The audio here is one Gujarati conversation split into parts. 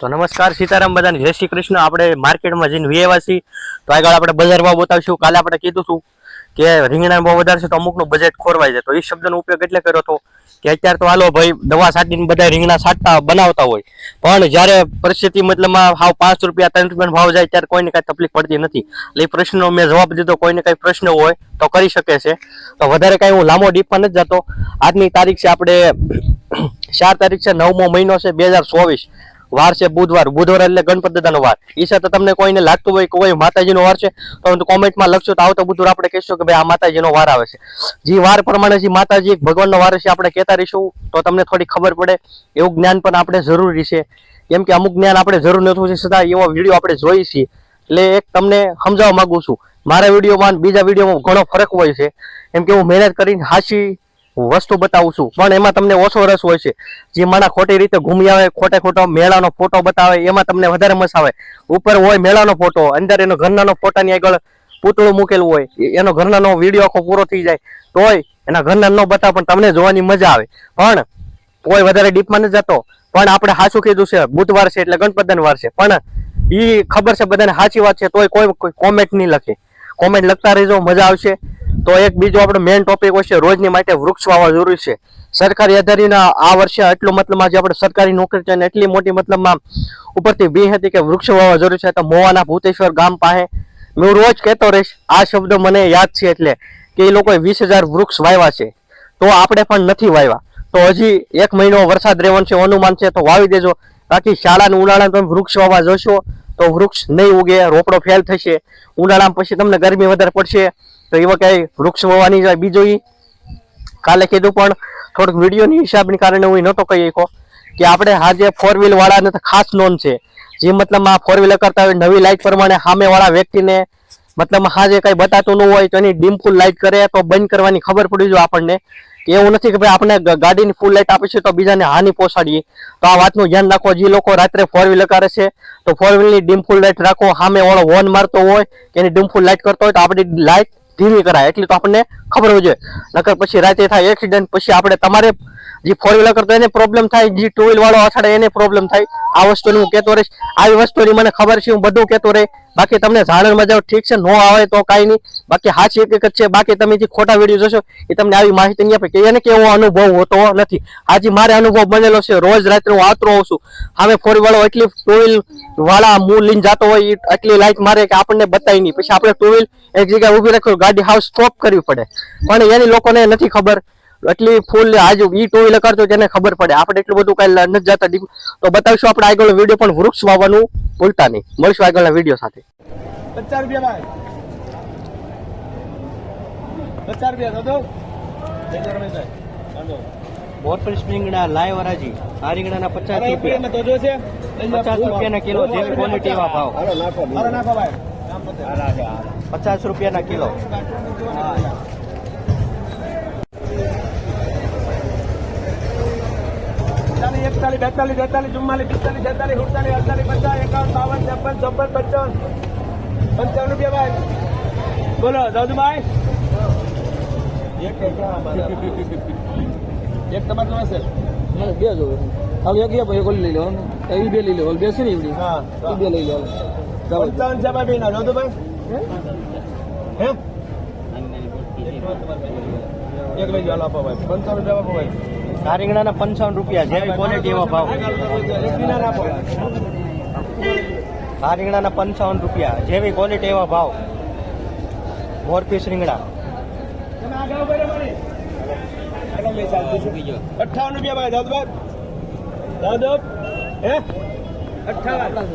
તો નમસ્કાર સીતારામ બધાને. જય શ્રી કૃષ્ણ. આપણે માર્કેટમાં જઈને છીએ તો આગળ આપણે બજાર ભાવ બતાવશું. કાલે આપણે કીધું હતું કે રીંગણા ભાવ વધારે છે તો અમુકનું બજેટ ખોરવાય છે તો એ શબ્દનો ઉપયોગ એટલે કર્યો હતો કે અત્યારે તો હાલો ભાઈ, દવા છાંટીને બધા રીંગણા સાટતા બનાવતા હોય. પણ જ્યારે પરિસ્થિતિ મતલબમાં હાવ પાંચ રૂપિયા, ત્રણ રૂપિયાનો ભાવ જાય ત્યારે કોઈને કાંઈ તકલીફ પડતી નથી. એટલે એ પ્રશ્નનો મેં જવાબ દીધો. કોઈને કાંઈ પ્રશ્ન હોય તો કરી શકે છે. તો વધારે કાંઈ હું લાંબો ડીપમાં નથી જતો. આજની તારીખ છે આપણે, ચાર તારીખ છે, નવમો મહિનો છે, બે હજાર ચોવીસ. વાર છે બુધવાર બુધવાર એટલે ગણપતિ દાદાનો વાર. એ સાથે તમને કોઈને લાગતું હોય કે કોઈ માતાજીનો વાર છે તો કોમેન્ટમાં લખશો તો આવતો બુધવાર આપણે કહીશું કે ભાઈ આ માતાજીનો વાર આવે છે. જે વાર પ્રમાણે જે માતાજી ભગવાનનો વાર છે આપણે કહેતા રહીશું, તો તમને થોડી ખબર પડે, એવું જ્ઞાન પણ આપણે જરૂરી છે. કેમ કે અમુક જ્ઞાન આપણે જરૂર નથી હોતી, છતાં એવો વીડિયો આપણે જોઈએ છીએ. એટલે એક તમને સમજાવવા માંગુ છું, મારા વિડીયોમાં બીજા વિડીયોમાં ઘણો ફરક હોય છે. એમ કે હું મહેનત કરીને હાસી વસ્તુ બતાવું છું. પણ એમાં તમને ઓછો રસ હોય છે. જે માણા ખોટી રીતે ઘૂમી આવે, ખોટે ખોટો મેળાનો ફોટો બતાવે, એમાં તમને વધારે મસ આવે. ઉપર હોય મેળાનો ફોટો અંદર એનો ઘરનાનો ફોટાની આગળ પૂતળું મૂકેલું હોય એનો ઘરનાનો વીડિયો આખો પૂરો થઈ જાય. તોય એના ઘરના ન બતાવે પણ તમને જોવાની મજા આવે. પણ કોઈ વધારે ડીપમાં નથી જતો. પણ આપણે સાચું કીધું છે, બુધવાર છે એટલે ગણપતન વાર છે. પણ એ ખબર છે બધાને સાચી વાત છે, તોય કોઈ કોમેન્ટ નહીં લખે. કોમેન્ટ લખતા રહેજો, મજા આવશે. તો એક બીજો આપણો મેઇન ટોપિક હોય છે, રોજની માટે વૃક્ષ વાવવા જરૂરી છે. સરકારી અધિકારીના આ વર્ષે એટલું મતલબમાં જે આપણે સરકારી નોકરી છે એટલી મોટી મતલબમાં ઉપરથી બી હતી કે વૃક્ષ વાવવા જરૂરી છે. તો મોવાના ભૂતેશ્વર ગામ પાસે હું રોજ કહેતો રહીશ, આ શબ્દ મને યાદ છે એટલે કે એ લોકોએ વીસ હજાર વૃક્ષ વાવ્યા છે. તો આપણે પણ નથી વાવ્યા. તો હજી એક મહિનો વરસાદ રહેવાનો છે, અનુમાન છે, તો વાવી દેજો. બાકી શાળાનું ઉનાળામાં તમે વૃક્ષ વાવવા જશો, તો વૃક્ષ નહીં ઉગે, રોપડો ફેલ થશે. ઉનાળામાં પછી તમને ગરમી વધારે પડશે. તો એવા ક્યાંય વૃક્ષ હોવાની જાય બીજું ઈ. કાલે કીધું પણ થોડુંક વિડીયોની હિસાબની કારણે હું નહોતો કહી શકો કે આપણે આજે ફોર વ્હીલ વાળાને તો ખાસ નોંધ છે. જે મતલબ આ ફોર વ્હીલર કરતા હોય નવી લાઈટ પ્રમાણે સામેવાળા વ્યક્તિને મતલબ હાજે કંઈ બતાતું ન હોય તો એની ડીમ ફૂલ લાઇટ કરે તો બંધ કરવાની ખબર પડી જાય આપણને. કે એવું નથી કે ભાઈ આપણે ગાડીની ફૂલ લાઇટ આપીશું તો બીજાને હાની પહોંચાડીએ. તો આ વાતનું ધ્યાન રાખો, જે લોકો રાત્રે ફોર વ્હીલર કરે છે, તો ફોર વ્હીલની ડીમ ફૂલ લાઇટ રાખો સામે વાળો હોર્ન મારતો હોય કે એની ડીમ ફૂલ લાઈટ કરતો હોય તો આપણી લાઈટ ધીમી કરાય. એટલી તો આપણને ખબર હોય નકર પછી રાતે થાય એક્સિડન્ટ પછી આપણે તમારે જે ફોર વ્હીલર કરતો એને પ્રોબ્લેમ થાય, જે ટુ વ્હીલ વાળો અછાડે એને પ્રોબ્લેમ થાય. આ વસ્તુની હું કહેતો રહીશ. આવી વસ્તુની મને ખબર છે, હું બધું કહેતો રહી બાકી તમને સાણંદમાં મજા ઠીક છે, નો આવે તો કાંઈ નહીં. બાકી સાચી હકીકત છે, બાકી તમે જે ખોટા વીડિયો જોશો, એ તમને આવી માહિતી નહીં આપે. કે એને કેવો અનુભવ હોતો નથી. આજે મારે અનુભવ બનેલો છે, રોજ રાત્રે હું આતરો હોઉં છું. સામે ફોરવાળો એટલી ટુ વાળા મૂળ લઈને જતો હોય એટલી લાઇટ મારે કે આપણને બતાવી નહીં. પછી આપણે ટુ એક જગ્યાએ ઊભી રાખ્યું ગાડી હાઉસ સ્ટોપ કરવી પડે. પણ એની લોકોને નથી ખબર. એટલી ફૂલ આજુ ઈ ટુ વ્હીલર કરતો તેને ખબર પડે. આપણે એટલું બધું કઈ નથી જતા deep. તો બતાવીશું આપણે આગળ વીડિયો પણ વૃક્ષ વાવવાનું ભૂલતા નહીં. મળશું આગળના વીડિયો સાથે. પચાસ રૂપિયા ભાઈ. પચાસ રૂપિયા દાદો રીંગણા આ રીંગણાના પચાસ રૂપિયા. તો જોશે. પચાસ રૂપિયાના કિલો ક્વોલિટી એવા ભાવ. નાખો નાખો. ભાઈ પચાસ રૂપિયાના કિલો. ચાલીસ એકતાલીસ બેતાલીસ તેતાલીસ ચુમ્માલીસ પિસ્તાલીસ છેતાલીસ સુડતાલીસ અડતાલીસ પચાસ એકાવન બાવન છપ્પન ચોપન પંચાવન. પંચાવન રૂપિયા ભાઈ. બોલો દાદુભાઈ એક એક તમારે જોવે છે? મને બે જોવે હવે એક ભાઈ ઓલી લઈ લેવાનું એ બે લઈ લેવાનું બેસી છે ને એવડી. હા એ બે લઈ લેવાનું પંચાવન છે ભાઈ ના દાદુભાઈ હે? એક લઈ જાઓ આપો ભાઈ. પંચાવન રૂપિયા આપો ભાઈ. આ રીંગણાના પંચાવન રૂપિયા જેવી ક્વોલિટી એવા ભાવ. એક દિનાર આપો. આ રીંગણાના પંચાવન રૂપિયા જેવી ક્વોલિટી એવા ભાવ. મોરપીસ રીંગણા. અઠ્ઠાવન રૂપિયા ભાઈ દાદુ દાદુ હે? અઠ્ઠાવન.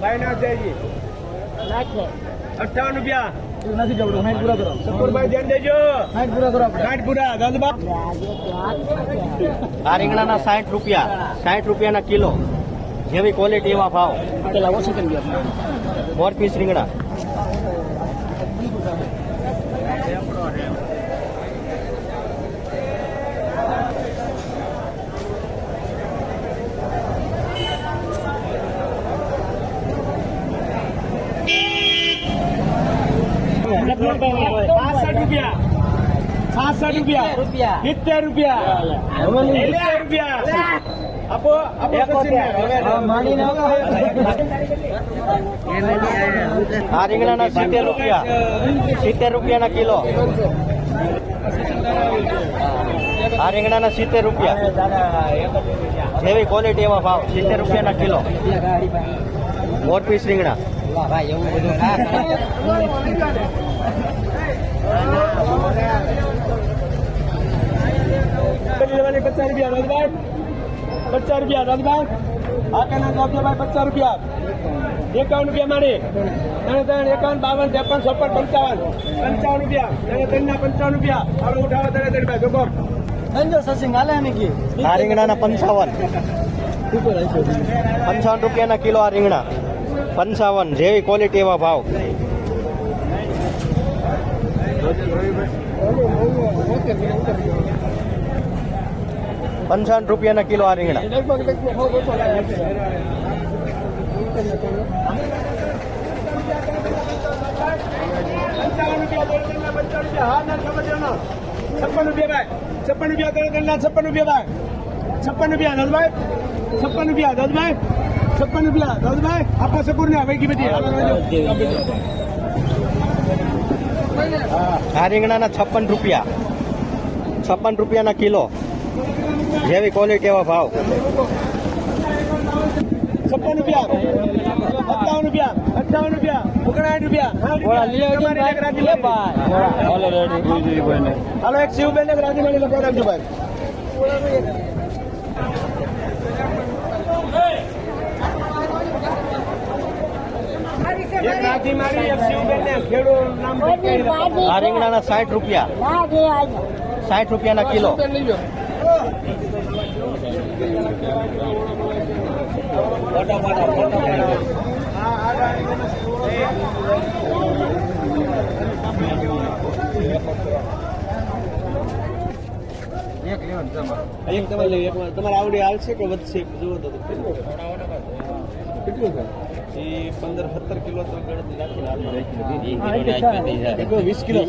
ભાઈ ના જયજી અઠ્ઠાવન રૂપિયા. નથી જવડું હાઈટ પૂરા કરો. સપુરભાઈ ધ્યાન દેજો. હાઈટ પૂરા કરો આપણે. પૂરા. દાદુબા આ રીંગણાના સાઠ રૂપિયા. સાઠ રૂપિયાના કિલો. જેવી ક્વોલિટી એવા ભાવ. પેલા ઓછી કરી ગયા મોરપીસ રીંગણા પાસઠ રૂપિયા છાસઠ રૂપિયા. સિત્તેર રૂપિયા. સિત્તેર રૂપિયા. આપો આ રીંગણાના સિત્તેર રૂપિયા. સિત્તેર રૂપિયાના કિલો. આ રીંગણાના સિત્તેર રૂપિયા. જેવી ક્વોલિટી એમાં ભાવ. સિત્તેર રૂપિયાના કિલો. મોર પીસ રીંગણા. પેલી પચાસ રૂપિયા રાજભાઈ પચાસ રૂપિયા રાજભાઈ આકાના કેના ભાઈ પચાસ રૂપિયા. એકાવન રૂપિયા મારી. ત્રણે ત્રણ એકાવન બાવન ત્રેપન છપ્પન પંચાવન. પંચાવન રૂપિયા. ત્રણે ત્રણના પંચાવન રૂપિયા. આપણે ઉઠાવો ત્રણે ત્રણ ભાઈ જોકો સંજો સસિંગ હાલે એમ કે. આ રીંગણાના પંચાવન. પંચાવન રૂપિયાના કિલો આ રીંગણા. પંચાવન જેવી ક્વોલિટી એવા ભાવ. પંચાવન રૂપિયાના કિલો આ રીંગણા. છપ્પન રૂપિયા છપ્પન રૂપિયા ત્રણ ત્રણના છપ્પન રૂપિયા છપ્પન રૂપિયા દસભાઈ છપ્પન રૂપિયા દસભાઈ છપ્પન રૂપિયા દસભાઈ આપા સકુર ને હવે આ રીંગણાના છપ્પન રૂપિયા. છપ્પન રૂપિયાના કિલો. જેવી ક્વોલિટી એવા ભાવ. છપ્પન રૂપિયા. સત્તાવન રૂપિયા. અઠાવન રૂપિયા. રૂપિયા. હાલો એક શિવબેન ને રાજી મળી. લખવા રાખજો ભાઈ. શિવબેન ને સાઠ રૂપિયા. સાઠ રૂપિયાના કિલો. એક તમારે લઈ એક તમારે આવડી હાલશે કે વધશે જુઓ તો કેટલું છે? એ પંદર સત્તર કિલો તો ગણતરી. એક વીસ કિલો.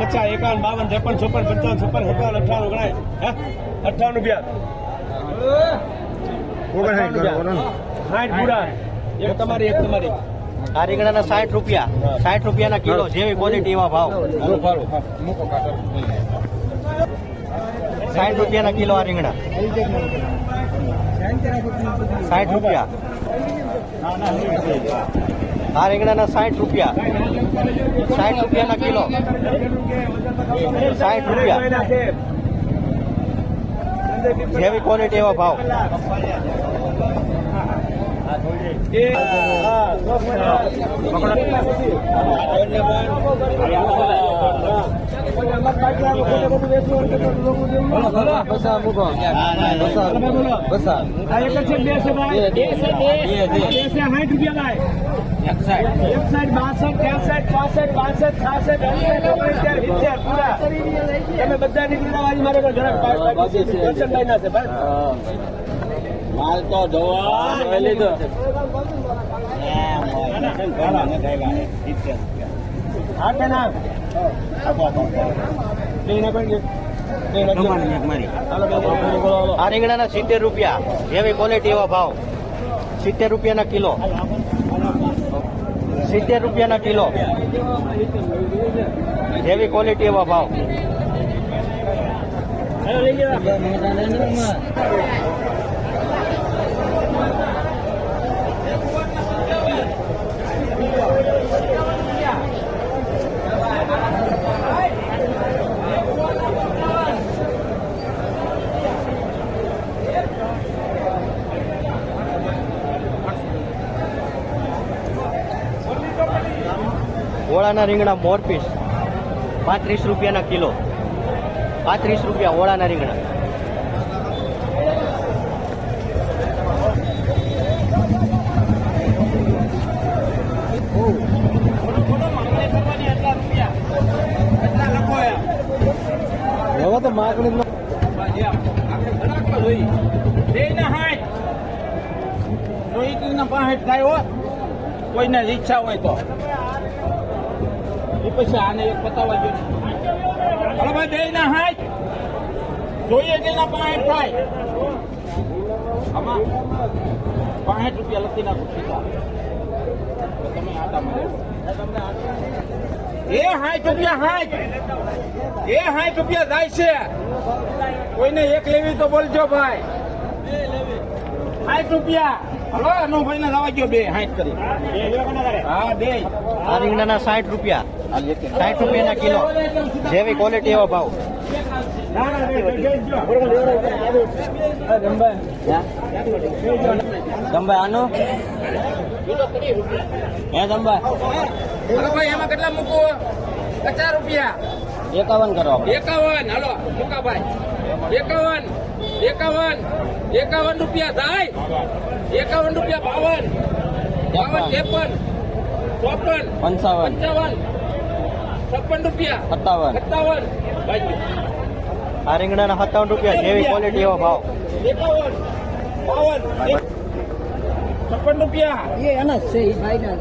પચાસ એકાવન બાવન ત્રેપન ચોપન પંચાવન છપ્પન સત્તાવન અઠાવન ઓગણાય અઠાવન રૂપિયા સાઠ પૂરા. એક તમારી એક તમારી. આ રીંગણાના સાઠ રૂપિયા. સાઠ રૂપિયાના કિલો જેવી ક્વોલિટી એવા ભાવ. સાઠ રૂપિયાના કિલો આ રીંગણા. સાઠ રૂપિયા. આ રીંગણાના સાઠ રૂપિયા. સાઠ રૂપિયાના કિલો. સાઠ રૂપિયા. જેવી ક્વોલિટી એવા ભાવ. બસા મૂકો બસા બસા એકસાઠ બાસઠ ત્રેસઠ ચોસઠ બાસઠ છાસઠ અડસઠ સિત્તેર પૂરા. તમે બધા આજે મારે દર્શનભાઈ ના છે. માલ તો જોવા લીધો હા કે ના? આ રીંગણાના સિત્તેર રૂપિયા. જેવી ક્વોલિટી એવો ભાવ. સિત્તેર રૂપિયાના કિલો. સિત્તેર રૂપિયાના કિલો. જેવી ક્વોલિટી એવા ભાવ. ઓળાના રીંગણા મોરપીસ પાંત્રીસ રૂપિયાના કિલો. પાંત્રીસ રૂપિયા ઓળાના રીંગણા. હવે તો માગણી નો કોઈને ઈચ્છા હોય તો. એ પછી આને એક પતાવવા જોઈએ હલો ભાઈ બે જોઈએ કે ના થાય. આમાં પાંઠ રૂપિયા લખી નાખો તમે આટા એ સાઠ રૂપિયા સાઠ એ સાઠ રૂપિયા જાય છે. કોઈને એક લેવી તો બોલજો ભાઈ. સાઠ રૂપિયા. હલો અનુભાઈ ને લાવા ગયો બે કરી. હા બે. આ રીંગણાના સાઠ રૂપિયા. સાઠ રૂપિયાના કિલો. જેવી ક્વોલિટી એવો ભાવ. જંભાઈ આનો? હે જંભાઈ ભાઈ એમાં કેટલા મૂકો પચાસ રૂપિયા. એકાવન કરો એકાવન હાલો મુકાભાઈ એકાવન એકાવન એકાવન રૂપિયા થાય. એકાવન રૂપિયા બાવન. બાવન ત્રેપન. ચોપન. પંચાવન. પંચાવન. છપ્પન રૂપિયા. સત્તાવન. સત્તાવન. આ રીંગણાના સત્તાવન રૂપિયા જેવી ક્વોલિટી એવો ભાવ. એકાવન. બાવન. છપ્પન રૂપિયા. એ એના છે એ ભાઈના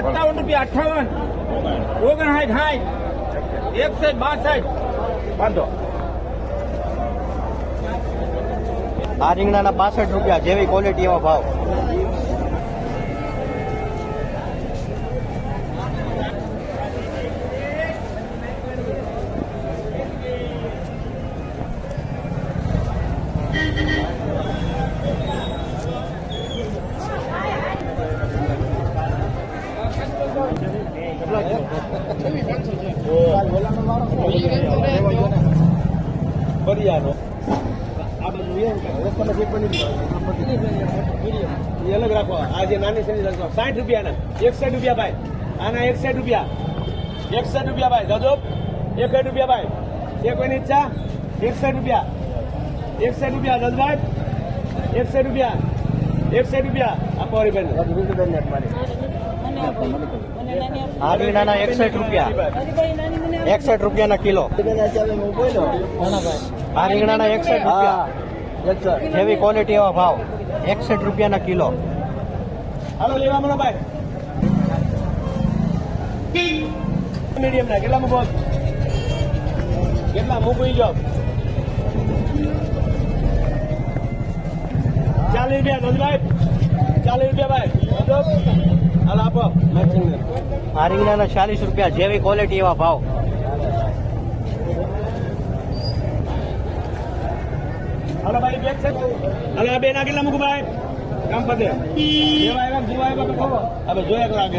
સત્તાવન રૂપિયા અઠાવન. ઓગણ સાઠ એકસઠ બાસઠ. બાંધો. આ રીંગણાના પાસઠ રૂપિયા જેવી ક્વોલિટી એવો ભાવ. ફરિયાદો આ બધું એમ કે રસ્તામાં જે પણ એ અલગ રાખો. આ જે નાની રાખો સાઠ રૂપિયાના. એકસઠ રૂપિયા ભાઈ. આના એકસઠ રૂપિયા. એકસઠ રૂપિયા ભાઈ. દાદો એકસઠ રૂપિયા ભાઈ. છે કોઈની ઈચ્છા એકસઠ રૂપિયા. એકસઠ રૂપિયા દસભાઈ એકસઠ રૂપિયા. એકસઠ રૂપિયા. આપો હરિભાઈ આ રીંગણાના એકસઠ રૂપિયા. એકસઠ રૂપિયાના કિલો. આ રીંગણાના એકસઠ રૂપિયા. જેવી ક્વોલિટી એવા ભાવ. એકસઠ રૂપિયાના કિલો. હાલો લેવા મળો ભાઈ. મીડિયમ ના કેટલા મૂકો? કેટલા મૂકવી જો? ચાલીસ રૂપિયા નંદભાઈ. ચાલીસ રૂપિયા ભાઈ. હાલ આપો. રીંગણાના ચાલીસ રૂપિયા. જેવી ક્વોલિટી એવા ભાવ. હાલો ભાઈ બેગ છે. હાલો, આ બે ના કેટલા મૂકું ભાઈ કામ પતે હવે જોયા કરો આગળ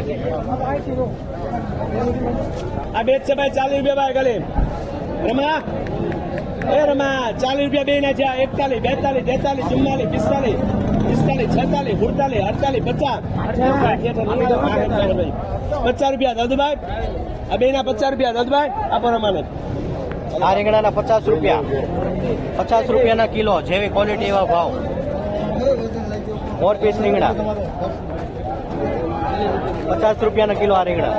આ બેગ છે ભાઈ, ચાલીસ રૂપિયા ભાઈ ગલે. રમા? એ રમા, ચાલીસ રૂપિયા બે ના છે એકતાલીસ, બેતાલીસ, તેતાલીસ, ચુમ્માલીસ, પિસ્તાલીસ પિસ્તાલીસ, છેતાલીસ, સુડતાલીસ, અડતાલીસ, પચાસ. પચાસ રૂપિયા દાદુભાઈ આ બે ના પચાસ રૂપિયા દાદુભાઈ આ રમાને આ રીંગણાના પચાસ રૂપિયા. પચાસ રૂપિયાના કિલો, જેવી ક્વોલિટી એવા ભાવ. મોર પીસ રીંગણા. પચાસ રૂપિયાના કિલો આ રીંગણા.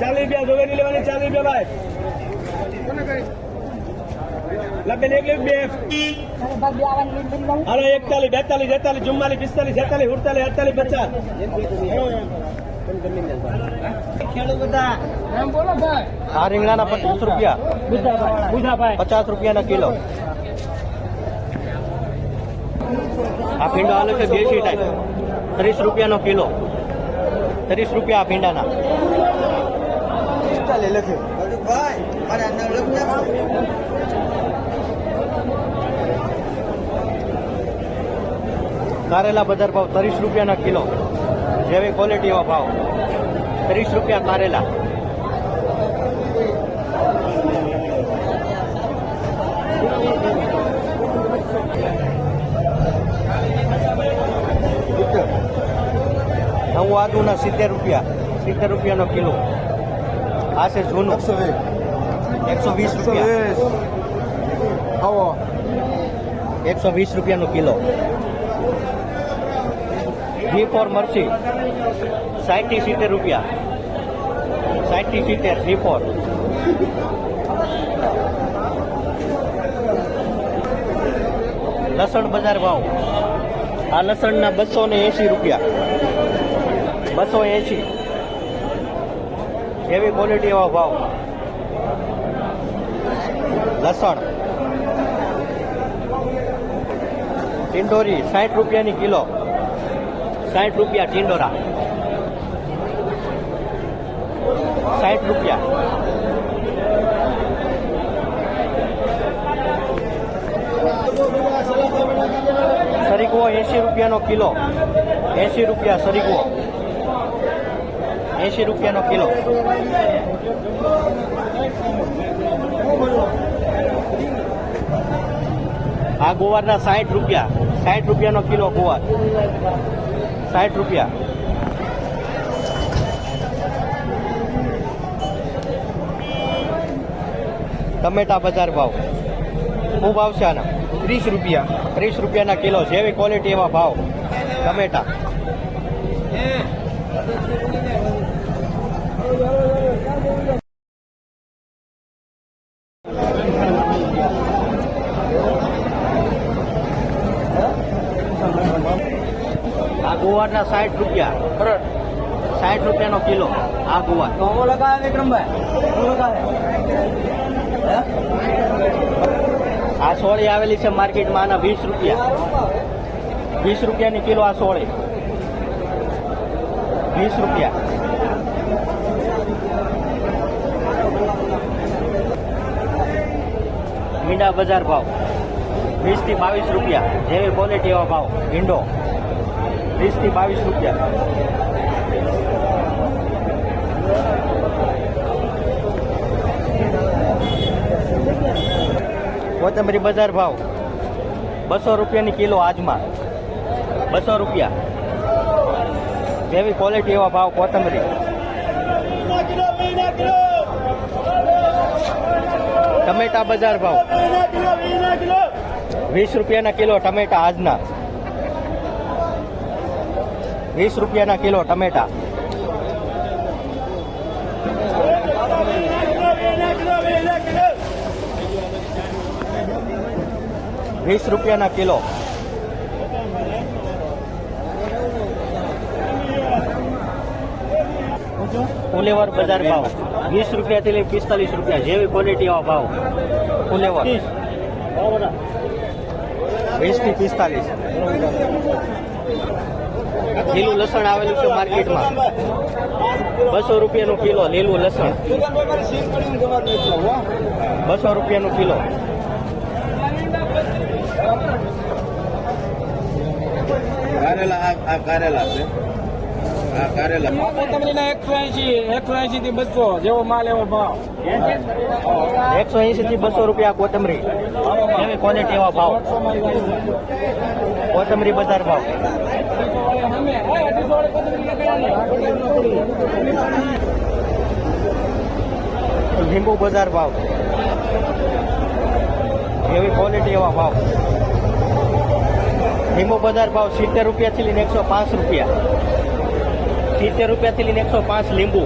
ચાલીસ રૂપિયા જોવેની લેવાની, ચાલીસ રૂપિયા ભાઈ. હાલો, એકતાલીસ, બેતાલીસ તેતાલીસ ચુમ્માલીસ, પિસ્તાલીસ, છેતાલીસ, સુડતાલીસ, અડતાલીસ, પચાસ. આ રીંગણાના પચાસ રૂપિયા. પચાસ રૂપિયાના કિલો. આ ભીંડા હાલે છે દેશી ટાઈપ ત્રીસ રૂપિયાનો કિલો. ત્રીસ રૂપિયા આ ભીંડાના. કારેલા બજાર ભાવ ત્રીસ રૂપિયાના કિલો. જેવી ક્વોલિટી ભાવ. ત્રીસ રૂપિયા કારેલા નવું આદુના સિત્તેર રૂપિયા સિત્તેર રૂપિયાનો કિલો. આ છે જૂનું. એકસો વીસ રૂપિયા. એકસો વીસ રૂપિયાનો કિલો. જી ફોર મરચી સાઠથી સિત્તેર રૂપિયા. સાઠથી સિત્તેર ઘી ફોર લસણ બજાર ભાવ. આ લસણના બસો ને એંશી રૂપિયા. બસો એંશી. જેવી ક્વોલિટી એવા ભાવ. લસણ. ટિંડોરી સાઠ રૂપિયાની કિલો. સાઠ રૂપિયા ટિંડોરા સાઠ રૂપિયા. સરીકવો એંશી રૂપિયાનો કિલો. એંશી રૂપિયા સરીકવો એંશી રૂપિયાનો કિલો. આ ગુવારના સાઠ રૂપિયા. સાઠ રૂપિયાનો કિલો ગુવાર. સાઠ રૂપિયા. ટમેટા બજાર ભાવ. શું ભાવ છે આના. ત્રીસ રૂપિયા. ત્રીસ રૂપિયાના કિલો. જેવી ક્વોલિટી એવા ભાવ. ટમેટા આ ગુવારના સાઠ રૂપિયા સાઠ રૂપિયાનો કિલો. આ ગુવાર. કોમો હું લગાવે વિક્રમભાઈ? આ સોળી આવેલી છે માર્કેટમાં આના વીસ રૂપિયા. વીસ રૂપિયાની કિલો આ સોળી. વીસ રૂપિયા. મીંડા બજાર ભાવ. વીસથી બાવીસ રૂપિયા. જેવી ક્વોલિટી એવા ભાવ. ભીંડો વીસથી બાવીસ રૂપિયા. કોથમરી બજાર ભાવ બસો રૂપિયાની કિલો આજમાં. બસો રૂપિયા. જેવી ક્વોલિટી એવા ભાવ કોથમરી? ટમેટા બજાર ભાવ. વીસ રૂપિયાના કિલો ટમેટા આજના. વીસ રૂપિયાના કિલો ટમેટા. વીસ રૂપિયાના કિલો. ફુલેવર બજાર ભાવ. વીસ રૂપિયાથી લઈ પિસ્તાલીસ રૂપિયા જેવી ક્વોલિટી એવા ભાવ. ફુલેવર. વીસ. થી પિસ્તાલીસ. લીલું લસણ આવેલું છે માર્કેટમાં. બસો રૂપિયાનું કિલો લીલું લસણ. બસો રૂપિયાનું કિલો. આ કારેલા છે. આ કારેલા. કોથમરીના એકસો એસી એકસો એસી થી બસો જેવો માલ એવો ભાવ. એકસો થી બસો રૂપિયા કોથમરી. એવી ક્વોલિટી એવા ભાવ? કોથમરી બજાર ભાવ. લીંબુ બજાર ભાવ. એવી ક્વોલિટી એવા ભાવ? લીંબુ બજાર ભાવ સિત્તેર રૂપિયાથી લઈને એકસો પાંચ રૂપિયા. સિત્તેર રૂપિયાથી લઈને એકસો પાંચ લીંબુ.